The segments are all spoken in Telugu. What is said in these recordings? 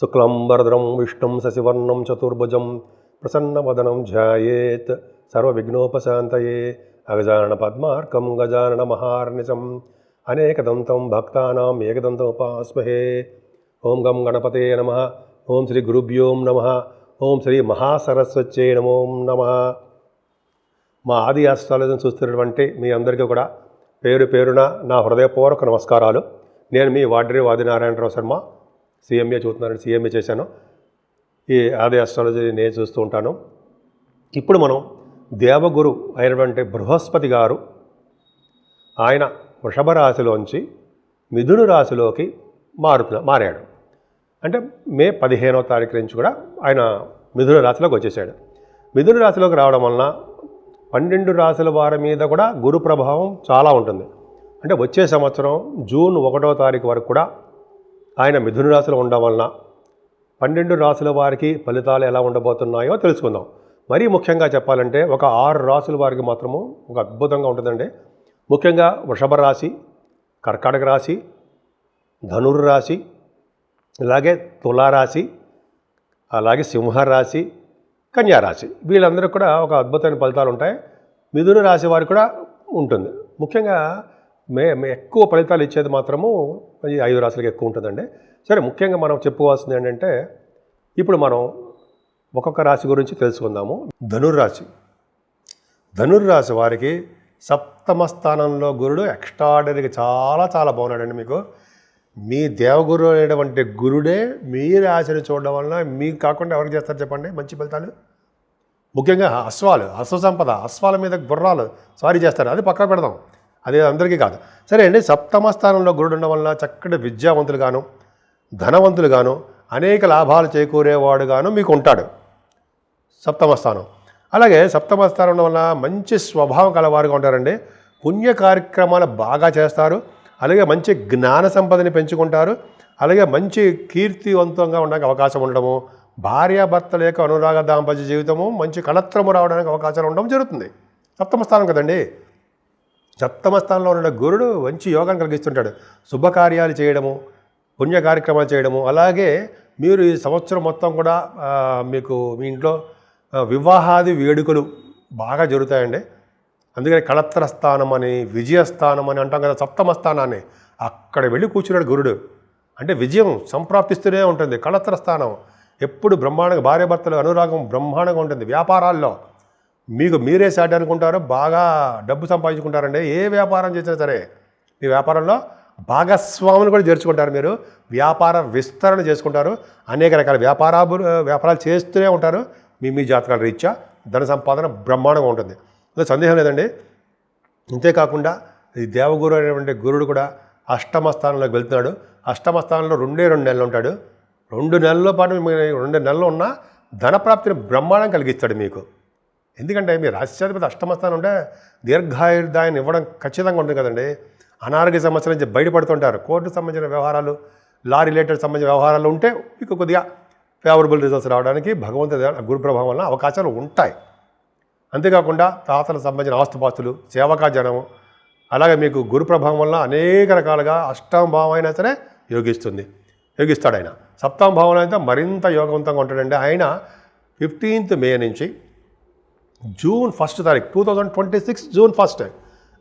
శుక్లంబరధరం విష్ణుం శశివర్ణం చతుర్భుజం ప్రసన్నవదనం ధ్యాయేత్ సర్వవిఘ్నోపశాంతయే అగజానన పద్మార్కం గజానన మహార్నిశం అనేకదంతం భక్తానాం ఏకదంతం ఉపాస్మహే ఓం గం గణపతే నమ. ఓం శ్రీ గురుభ్యోం నమ. ఓం శ్రీ మహాసరస్వత్యై నమో నమ. మా ఆది ఆస్ట్రాలజీని చూస్తున్నటువంటి మీ అందరికీ కూడా పేరు పేరున నా హృదయపూర్వక నమస్కారాలు. నేను మీ వాడ్రి వాదినారాయణరావు శర్మ. సీఎంఏ చూస్తున్నారని సీఎంఏ చేశాను. ఈ ఆది ఆస్ట్రాలజీ నేను చూస్తూ ఉంటాను. ఇప్పుడు మనం దేవగురు అయినటువంటి బృహస్పతి గారు ఆయన వృషభ రాశిలోంచి మిథును రాశిలోకి మారుతున్న మారాడు. అంటే మే పదిహేనవ తారీఖు నుంచి కూడా ఆయన మిథున రాశిలోకి వచ్చేసాడు. మిథున రాశిలోకి రావడం వలన పన్నెండు రాశుల వారి మీద కూడా గురు ప్రభావం చాలా ఉంటుంది. అంటే వచ్చే సంవత్సరం జూన్ ఒకటో తారీఖు వరకు కూడా ఆయన మిథున రాశిలో ఉండడం వలన పన్నెండు రాశుల వారికి ఫలితాలు ఎలా ఉండబోతున్నాయో తెలుసుకుందాం. మరీ ముఖ్యంగా చెప్పాలంటే ఒక ఆరు రాసుల వారికి మాత్రము ఒక అద్భుతంగా ఉంటుందండి. ముఖ్యంగా వృషభ రాశి కర్కాటక రాశి ధనుర్ రాశి అలాగే తులారాశి అలాగే సింహరాశి కన్యారాశి వీళ్ళందరూ కూడా ఒక అద్భుతమైన ఫలితాలు ఉంటాయి. మిథున రాశి వారికి కూడా ఉంటుంది. ముఖ్యంగా మే మే- ఎక్కువ ఫలితాలు ఇచ్చేది మాత్రము ఈ ఐదు రాశులకు ఎక్కువ ఉంటుందండి. సరే ముఖ్యంగా మనం చెప్పుకోవాల్సింది ఏంటంటే ఇప్పుడు మనం ఒక్కొక్క రాశి గురించి తెలుసుకుందాము. ధనుర్రాశి. ధనుర్రాశి వారికి సప్తమ స్థానంలో గురుడు ఎక్స్ట్రాడరీగా చాలా చాలా బాగున్నాడండి మీకు. మీ దేవగురు అనేటువంటి గురుడే మీ రాశిని చూడడం వలన మీకు కాకుండా ఎవరికి చేస్తారు చెప్పండి? మంచి ఫలితాలు? ముఖ్యంగా అశ్వాలు అశ్వ సంపద అశ్వాల మీద గుర్రాలు సారీ చేస్తారు. అది పక్కన పెడదాం. అది అందరికీ కాదు. సరే అండి సప్తమ స్థానంలో గురుడు ఉండడం వల్ల చక్కటి విద్యావంతులు గాను ధనవంతులు గాను అనేక లాభాలు చేకూరేవాడు గాను మీకు ఉంటాడు. సప్తమ స్థానం. అలాగే సప్తమ స్థానం ఉండడం వల్ల మంచి స్వభావం కలవారుగా ఉంటారండి. పుణ్య కార్యక్రమాలు బాగా చేస్తారు. అలాగే మంచి జ్ఞాన సంపదని పెంచుకుంటారు. అలాగే మంచి కీర్తివంతంగా ఉండడానికి అవకాశం ఉండడము భార్యాభర్తల యొక్క అనురాగ దాంపత్య జీవితము మంచి కళత్రము రావడానికి అవకాశాలు ఉండడం జరుగుతుంది. సప్తమ స్థానం కదండి. సప్తమ స్థానంలో ఉన్న గురుడు మంచి యోగాన్ని కలిగిస్తుంటాడు. శుభకార్యాలు చేయడము పుణ్య కార్యక్రమాలు చేయడము అలాగే మీరు ఈ సంవత్సరం మొత్తం కూడా మీకు మీ ఇంట్లో వివాహాది వేడుకలు బాగా జరుగుతాయండి. అందుకని కళత్ర స్థానం అని విజయస్థానం అని అంటాం కదా సప్తమ స్థానాన్ని అక్కడ వెళ్ళి కూర్చున్నాడు గురుడు. అంటే విజయం సంప్రాప్తిస్తూనే ఉంటుంది. కళత్ర స్థానం. ఎప్పుడు బ్రహ్మాండంగా భార్యాభర్తలు అనురాగం బ్రహ్మాండంగా ఉంటుంది. వ్యాపారాల్లో మీకు మీరే సాటి అనుకుంటారు బాగా డబ్బు సంపాదించుకుంటారండి. ఏ వ్యాపారం చేసినా సరే మీ వ్యాపారంలో భాగస్వాములు కూడా చేర్చుకుంటారు మీరు. వ్యాపార విస్తరణ చేసుకుంటారు. అనేక రకాల వ్యాపారాలు వ్యాపారాలు చేస్తూనే ఉంటారు. మీ మీ జాతకాల రీత్యా ధన సంపాదన బ్రహ్మాండంగా ఉంటుంది. అదే సందేహం లేదండి. ఇంతేకాకుండా ఈ దేవగురు అనేటువంటి గురుడు కూడా అష్టమ స్థానంలోకి వెళ్తున్నాడు. అష్టమ స్థానంలో రెండే రెండు నెలలు ఉంటాడు. రెండు నెలల పాటు మీ రెండు నెలలు ఉన్న ధనప్రాప్తిని బ్రహ్మాండం కలిగిస్తాడు మీకు. ఎందుకంటే మీ రాష్ట్రాధిపతి అష్టమ స్థానం ఉంటే దీర్ఘాయుర్దాయాన్ని ఇవ్వడం ఖచ్చితంగా ఉంటుంది కదండి. అనారోగ్య సమస్యల నుంచి బయటపడుతుంటారు. కోర్టు సంబంధించిన వ్యవహారాలు లా రిలేటెడ్ సంబంధించిన వ్యవహారాలు ఉంటే మీకు కొద్దిగా ఫేవరబుల్ రిజల్ట్స్ రావడానికి భగవంతుడి దయ- గురు ప్రభావం వల్ల అవకాశాలు ఉంటాయి. అంతేకాకుండా తాతలకు సంబంధించిన ఆస్తుపాస్తులు సేవకాజనం అలాగే మీకు గురు ప్రభావం వల్ల అనేక రకాలుగా అష్టమ భావం అయినా సరే యోగిస్తుంది. యోగిస్తాడు ఆయన. సప్తమ భావన అయితే మరింత యోగవంతంగా ఉంటాడండి. ఆయన ఫిఫ్టీన్త్ మే నుంచి జూన్ ఫస్ట్ తారీఖు two thousand twenty six June first.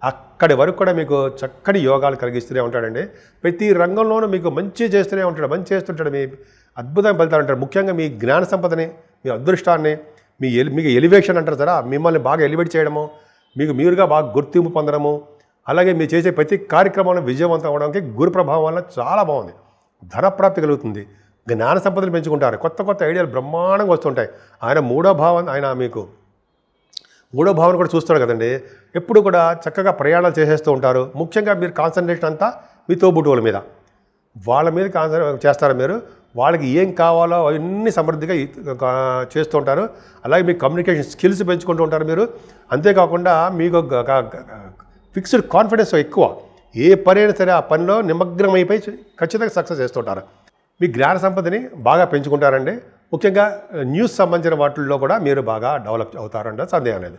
అక్కడి వరకు కూడా మీకు చక్కటి యోగాలు కలిగిస్తూనే ఉంటాడండి. ప్రతి రంగంలోనూ మీకు మంచి చేస్తూనే ఉంటాడు మంచి చేస్తుంటాడు. మీ అద్భుతంగా ఫలితాలు ఉంటాడు ముఖ్యంగా మీ జ్ఞాన సంపదని మీ అదృష్టాన్ని మీ ఎలి మీకు ఎలివేషన్ అంటారు సరే మిమ్మల్ని బాగా ఎలివేట్ చేయడము మీకు మీరుగా బాగా గుర్తింపు పొందడము అలాగే మీరు చేసే ప్రతి కార్యక్రమంలో విజయవంతం అవడానికి గురు ప్రభావం వల్ల చాలా బాగుంది. ధనప్రాప్తి కలుగుతుంది. జ్ఞాన సంపదలు పెంచుకుంటారు. కొత్త కొత్త ఐడియాలు బ్రహ్మాండంగా వస్తుంటాయి. ఆయన మూడో భావం ఆయన మీకు మూడో భావన కూడా చూస్తారు కదండి. ఎప్పుడు కూడా చక్కగా ప్రయాణాలు చేసేస్తూ ఉంటారు. ముఖ్యంగా మీరు కాన్సన్ట్రేషన్ అంతా మీ తోబుట్టువుల మీద. వాళ్ళ మీద కాన్సన్ చేస్తారు మీరు? వాళ్ళకి ఏం కావాలో అవన్నీ సమృద్ధిగా చేస్తూ ఉంటారు. అలాగే మీ కమ్యూనికేషన్ స్కిల్స్ పెంచుకుంటూ ఉంటారు మీరు. అంతేకాకుండా మీకు ఫిక్స్డ్ కాన్ఫిడెన్స్ ఎక్కువ. ఏ పని అయినా సరే ఆ పనిలో నిమగ్నమైపోయి ఖచ్చితంగా సక్సెస్ చేస్తుంటారు మీ జ్ఞాన సంపదని బాగా పెంచుకుంటారండి. ముఖ్యంగా న్యూస్ సంబంధించిన వాటిల్లో కూడా మీరు బాగా డెవలప్ అవుతారంట సందేహం లేదు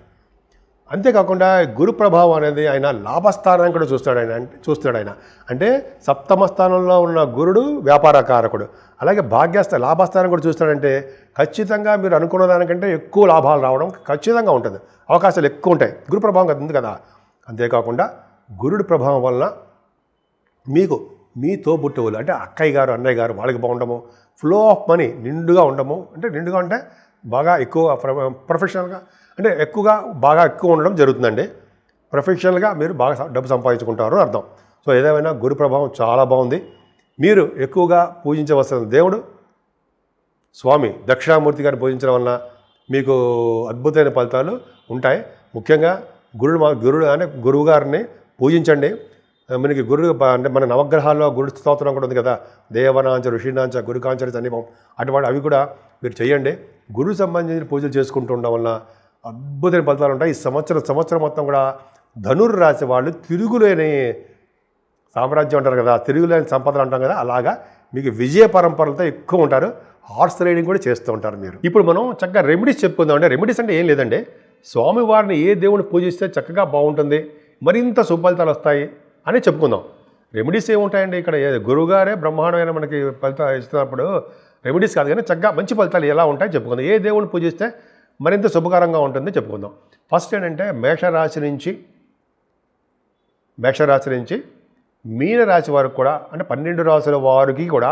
అంతేకాకుండా గురు ప్రభావం అనేది ఆయన లాభస్థానాన్ని కూడా చూస్తాడు ఆయన అంటే- చూస్తాడు ఆయన. అంటే సప్తమ స్థానంలో ఉన్న గురుడు వ్యాపార కారకుడు. అలాగే భాగ్యస్థ లాభస్థానం కూడా చూస్తాడంటే ఖచ్చితంగా మీరు అనుకున్న దానికంటే ఎక్కువ లాభాలు రావడం ఖచ్చితంగా ఉంటుంది. అవకాశాలు ఎక్కువ ఉంటాయి. గురు ప్రభావం కదా ఉంది కదా. అంతేకాకుండా గురుడి ప్రభావం వలన మీకు మీ తోబుట్టువులు అంటే అక్కయ్య గారు అన్నయ్య గారు వాళ్ళకి బాగుండము ఫ్లో ఆఫ్ మనీ నిండుగా ఉండము అంటే నిండుగా అంటే బాగా ఎక్కువ ప్ర- ప్రొఫెషనల్గా అంటే ఎక్కువగా బాగా ఎక్కువ ఉండడం జరుగుతుందండి. ప్రొఫెషనల్గా మీరు బాగా డబ్బు సంపాదించుకుంటారు అర్థం. సో ఏదేమైనా గురు ప్రభావం చాలా బాగుంది. మీరు ఎక్కువగా పూజించవలసిన దేవుడు స్వామి దక్షిణామూర్తి గారిని పూజించడం వలన మీకు అద్భుతమైన ఫలితాలు ఉంటాయి. ముఖ్యంగా గురుడు మా గురుడు అనే గురువు గారిని పూజించండి. మనకి గురుడు అంటే మన నవగ్రహాల్లో గురు స్తోత్రం కూడా ఉంది కదా. దేవనాంచ ఋషినాంచ గురుకాంచ సన్నిపం అటువంటి అవి కూడా మీరు చేయండి. గురువు సంబంధించిన పూజలు చేసుకుంటూ ఉండడం వలన అద్భుతమైన ఫలితాలు ఉంటాయి. ఈ సంవత్సరం సంవత్సరం మొత్తం కూడా ధనుర్ రాశి వాళ్ళు తిరుగులేని సామ్రాజ్యం అంటారు కదా. తిరుగులేని సంపదలు అంటాం కదా. అలాగా మీకు విజయ పరంపరలతో ఎక్కువ ఉంటారు. హార్స్ రైడింగ్ కూడా చేస్తూ ఉంటారు మీరు. ఇప్పుడు మనం చక్కగా రెమెడీస్ చెప్పుకుందాం అంటే రెమెడీస్ అంటే ఏం లేదండి. స్వామివారిని ఏ దేవుని పూజిస్తే చక్కగా బాగుంటుంది. మరింత సుఫలితాలు వస్తాయి. అని చెప్పుకుందాం. రెమెడీస్ ఏముంటాయండి ఇక్కడ? గురువుగారే బ్రహ్మాండమైన మనకి ఫలితాలు ఇస్తున్నప్పుడు రెమెడీస్ కాదు కానీ చక్కగా మంచి ఫలితాలు ఎలా ఉంటాయి చెప్పుకుందాం. ఏ దేవుని పూజిస్తే మరింత శుభకరంగా ఉంటుంది చెప్పుకుందాం. ఫస్ట్ ఏంటంటే మేషరాశి నుంచి మేషరాశి నుంచి మీనరాశి వారికి కూడా అంటే పన్నెండు రాశుల వారికి కూడా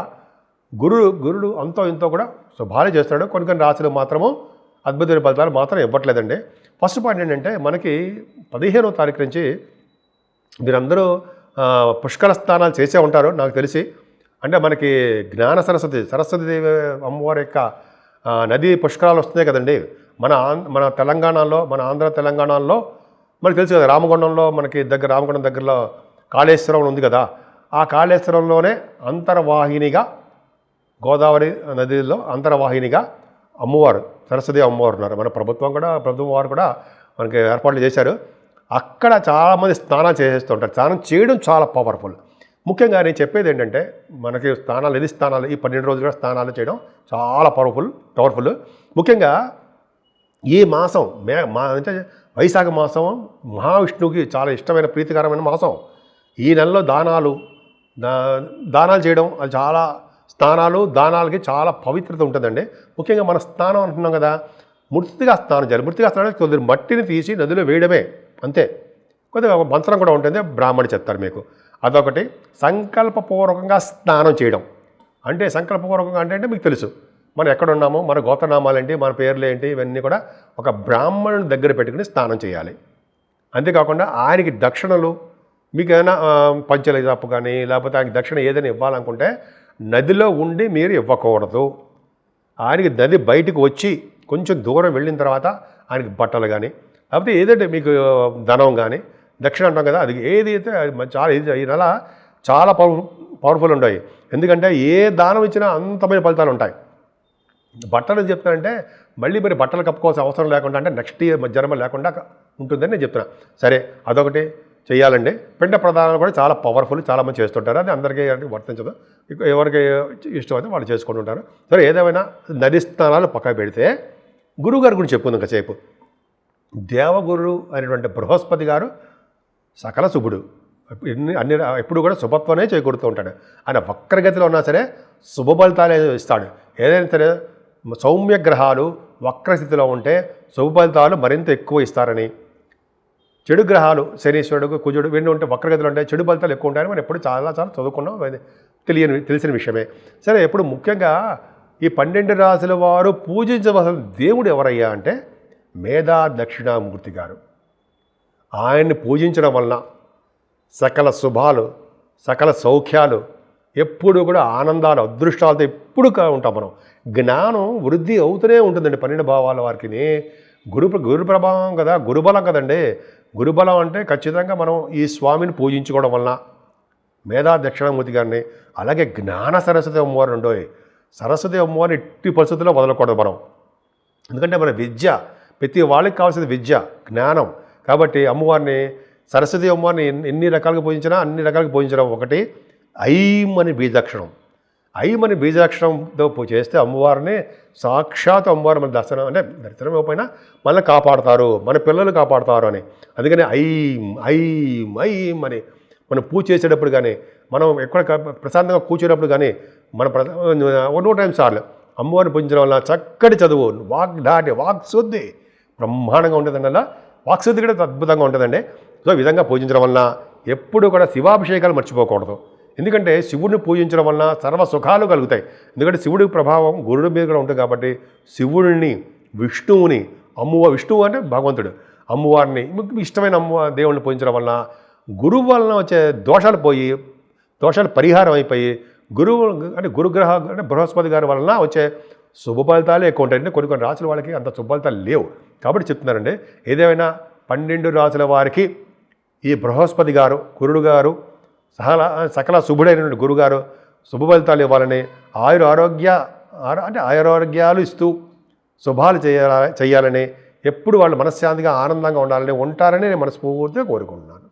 గురుడు గురుడు అంతో ఇంతో కూడా శుభాలే చేస్తాడు. కొన్ని కొన్ని రాశులు మాత్రము అద్భుతమైన ఫలితాలు మాత్రం ఇవ్వట్లేదండి. ఫస్ట్ పాయింట్ ఏంటంటే మనకి పదిహేనో తారీఖు నుంచి మీరందరూ పుష్కర స్నానాలు చేసే ఉంటారు నాకు తెలిసి. అంటే మనకి జ్ఞాన సరస్వతి సరస్వతి దేవి అమ్మవారి యొక్క నది పుష్కరాలు వస్తున్నాయి కదండి. మన ఆం- మన తెలంగాణలో మన ఆంధ్ర తెలంగాణలో మనకు తెలుసు కదా రామగుండంలో మనకి దగ్గర రామగుండం దగ్గరలో కాళేశ్వరం ఉంది కదా. ఆ కాళేశ్వరంలోనే అంతర్వాహినిగా గోదావరి నదిలో అంతర్వాహినిగా అమ్మవారు సరస్వతి అమ్మవారు ఉన్నారు. మన ప్రభుత్వం కూడా ప్రభుత్వం వారు కూడా మనకి ఏర్పాట్లు చేశారు. అక్కడ చాలామంది స్నానాలు చేసేస్తుంటారు స్నానం చేయడం చాలా పవర్ఫుల్ ముఖ్యంగా నేను చెప్పేది ఏంటంటే మనకి స్నానాలు ఎది స్నానాలు ఈ పన్నెండు రోజులు కూడా స్నానాలు చేయడం చాలా పవర్ఫుల్ పవర్ఫుల్ ముఖ్యంగా ఈ మాసం మే మా అంటే వైశాఖ మాసం మహావిష్ణువుకి చాలా ఇష్టమైన ప్రీతికరమైన మాసం. ఈ నెలలో దానాలు దా- దానాలు చేయడం అది చాలా స్నానాలు దానాలకి చాలా పవిత్రత ఉంటుందండి. ముఖ్యంగా మన స్నానం అంటున్నాం కదా మృతిగా స్నానం చేయాలి. మృతిగా స్నానం కొద్దిగా మట్టిని తీసి నదిలో వేయడమే. అంతే. కొద్దిగా ఒక మంత్రం కూడా ఉంటుంది బ్రాహ్మణి చెప్తారు మీకు. అదొకటి సంకల్పపూర్వకంగా స్నానం చేయడం. అంటే సంకల్పపూర్వకంగా అంటే అంటే మీకు తెలుసు. మనం ఎక్కడున్నామో మన గోత్రనామాలు ఏంటి మన పేర్లు ఏంటి ఇవన్నీ కూడా ఒక బ్రాహ్మణుని దగ్గర పెట్టుకుని స్నానం చేయాలి. అంతేకాకుండా ఆయనకి దక్షిణలు మీకు ఏదైనా పంచల తప్పు కానీ లేకపోతే ఆయనకి దక్షిణ ఏదైనా ఇవ్వాలనుకుంటే నదిలో ఉండి మీరు ఇవ్వకూడదు. ఆయనకి నది బయటకు వచ్చి కొంచెం దూరం వెళ్ళిన తర్వాత ఆయనకి బట్టలు కానీ కాబట్టి ఏదంటే మీకు ధనం కానీ దక్షిణ అంటాం కదా అది ఏది అయితే అది చాలా ఇది ఈ నెల చాలా పవర్ పవర్ఫుల్ ఉంటాయి ఎందుకంటే ఏ దానం ఇచ్చినా అంతమైన ఫలితాలు ఉంటాయి. బట్టలు చెప్తానంటే మళ్ళీ మరి బట్టలు కప్పుకోవాల్సిన అవసరం లేకుండా అంటే నెక్స్ట్ ఇయర్ జన్మ లేకుండా ఉంటుందని నేను చెప్తున్నా. సరే అదొకటి చేయాలండి పిండ ప్రధానాలు కూడా చాలా పవర్ఫుల్ చాలా మంది చేస్తుంటారు. అది అందరికీ వర్తించదు. ఎవరికి ఇష్టం అయితే వాళ్ళు చేసుకుంటుంటారు. సరే ఏదేమైనా నది స్థానాలు పక్కన పెడితే గురువుగారి గురించి చెప్పుకుందాం కాసేపు దేవగురు అనేటువంటి బృహస్పతి గారు సకల శుభుడు. ఎన్ని అన్ని ఎప్పుడు కూడా శుభత్వమే చేకూరుతూ ఉంటాడు. ఆయన వక్రగతిలో ఉన్నా సరే శుభ ఫలితాలే ఇస్తాడు. ఏదైనా సరే సౌమ్య గ్రహాలు వక్రస్థితిలో ఉంటే శుభ ఫలితాలు మరింత ఎక్కువ ఇస్తారని. చెడు గ్రహాలు శనీశ్వరుడు కుజుడు వీళ్ళు ఉంటే వక్రగతిలో ఉంటాయి చెడు ఫలితాలు ఎక్కువ ఉంటాయని మనం ఎప్పుడు చాలా చాలా చదువుకున్నాం. తెలియని తెలిసిన విషయమే. సరే ఎప్పుడు ముఖ్యంగా ఈ పన్నెండు రాశుల వారు పూజించవలసిన దేవుడు ఎవరయ్యా అంటే మేధా దక్షిణామూర్తి గారు. ఆయన్ని పూజించడం వలన సకల శుభాలు సకల సౌఖ్యాలు ఎప్పుడు కూడా ఆనందాలు అదృష్టాలతో ఎప్పుడు కా- ఉంటాం మనం. జ్ఞానం వృద్ధి అవుతూనే ఉంటుందండి పన్నెండు భావాల వారికి. గురు గురు ప్రభావం కదా గురుబలం కదండి. గురుబలం అంటే ఖచ్చితంగా మనం ఈ స్వామిని పూజించుకోవడం వలన మేధా దక్షిణామూర్తి గారిని అలాగే జ్ఞాన సరస్వతి అమ్మవారు ఉండోయి సరస్వతి అమ్మవారిని ఎట్టి పరిస్థితుల్లో వదలకూడదు మనం. ఎందుకంటే మన విద్య ప్రతి వాళ్ళకి కావాల్సింది విద్య జ్ఞానం. కాబట్టి అమ్మవారిని సరస్వతి అమ్మవారిని ఎన్ని- రకాలుగా పూజించినా అన్ని రకాలుగా పూజించడం ఒకటి. ఐం అని బీజాక్షరం. ఐమని బీజాక్షరంతో పూ- చేస్తే అమ్మవారిని సాక్షాత్ అమ్మవారు మన దర్శనం అంటే దర్శనం ఇవ్వకపోయినా మళ్ళీ కాపాడతారు మన పిల్లలు కాపాడతారు అని. అందుకని ఐం ఐం ఐం అని మనం పూజ చేసేటప్పుడు కానీ మనం ఎక్కడ ప్రశాంతంగా కూర్చునేటప్పుడు కానీ మన ప్రశా వన్ టైం సార్లు అమ్మవారిని పూజించడం వల్ల చక్కటి చదువు వాక్ దాటి వాక్ శుద్ధి బ్రహ్మాండంగా ఉంటుందండి అలా వాక్శుద్ధి కూడా అద్భుతంగా ఉంటుందండి సో విధంగా పూజించడం వలన ఎప్పుడు కూడా శివాభిషేకాలు మర్చిపోకూడదు. ఎందుకంటే శివుడిని పూజించడం వలన సర్వ సుఖాలు కలుగుతాయి. ఎందుకంటే శివుడి ప్రభావం గురుడి మీద కూడా ఉంటుంది కాబట్టి శివుడిని విష్ణువుని అమ్మువ విష్ణువు అంటే భగవంతుడు. అమ్మవారిని మీకు ఇష్టమైన అమ్మ దేవుడిని పూజించడం వలన గురువు వలన వచ్చే దోషాలు పోయి దోషాలు పరిహారం అయిపోయి గురువు అంటే గురుగ్రహ అంటే బృహస్పతి గారి వలన వచ్చే శుభ ఫలితాలే ఎక్కువ ఉంటాయి కొన్ని కొన్ని రాసుల వాళ్ళకి అంత శుభ ఫలితాలు లేవు. కాబట్టి చెప్తున్నారండి ఏదేమైనా పన్నెండు రాసుల వారికి ఈ బృహస్పతి గారు గురుడు గారు సహల సకల శుభుడైనటువంటి గురుగారు శుభ ఫలితాలు ఇవ్వాలని ఆయుర ఆరోగ్య అంటే ఆయురారోగ్యాలు ఇస్తూ శుభాలు చేయాల చేయాలని ఎప్పుడు వాళ్ళు మనశ్శాంతిగా ఆనందంగా ఉండాలని ఉంటారని నేను మనస్ఫూర్తిగా కోరుకుంటున్నాను.